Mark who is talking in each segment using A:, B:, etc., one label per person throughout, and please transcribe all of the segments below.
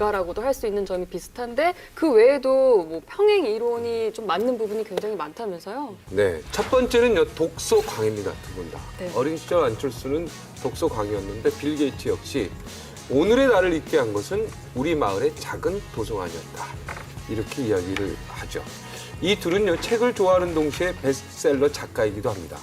A: 대가라고도 할 수 있는 점이 비슷한데 그 외에도 뭐 평행 이론이 좀 맞는 부분이 굉장히 많다면서요?
B: 네, 첫 번째는요 독서 광입니다 두 분 다.
A: 네.
B: 어린 시절 안철수는 독서 광이었는데 빌 게이츠 역시 오늘의 나를 있게 한 것은 우리 마을의 작은 도서관이었다. 이렇게 이야기를 하죠. 이 둘은요 책을 좋아하는 동시에 베스트셀러 작가이기도 합니다.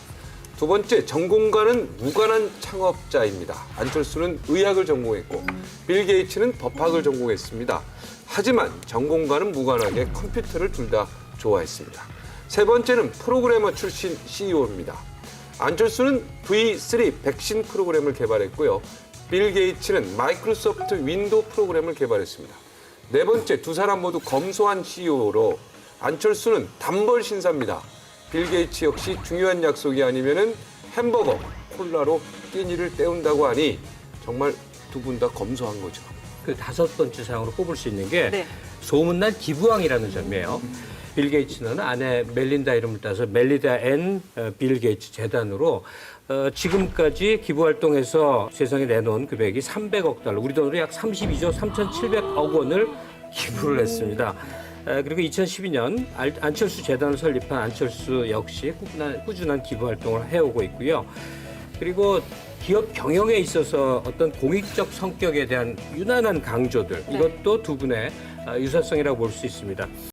B: 두 번째 전공과는 무관한 창업자입니다. 안철수는 의학을 전공했고 빌 게이츠는 법학을 전공했습니다. 하지만 전공과는 무관하게 컴퓨터를 둘 다 좋아했습니다. 세 번째는 프로그래머 출신 CEO입니다. 안철수는 V3 백신 프로그램을 개발했고요. 빌 게이츠는 마이크로소프트 윈도우 프로그램을 개발했습니다. 네 번째, 두 사람 모두 검소한 CEO로 안철수는 단벌 신사입니다. 빌 게이츠 역시 중요한 약속이 아니면은 햄버거, 콜라로 끼니를 때운다고 하니 정말 두 분 다 검소한 거죠.
C: 그 다섯 번째 사항으로 꼽을 수 있는 게
A: 네.
C: 소문난 기부왕이라는 점이에요. 빌 게이츠는 아내 멜린다 이름을 따서 멜리다 앤 어, 빌 게이츠 재단으로 어, 지금까지 기부 활동에서 세상에 내놓은 금액이 300억 달러, 우리 돈으로 약 32조 3,700억 원을 기부를 했습니다. 어, 그리고 2012년 알- 안철수 재단을 설립한 안철수 역시 꾸준한, 꾸준한 기부 활동을 해오고 있고요. 그리고 기업 경영에 있어서 어떤 공익적 성격에 대한 유난한 강조들 이것도 두 분의 어, 유사성이라고 볼 수 있습니다.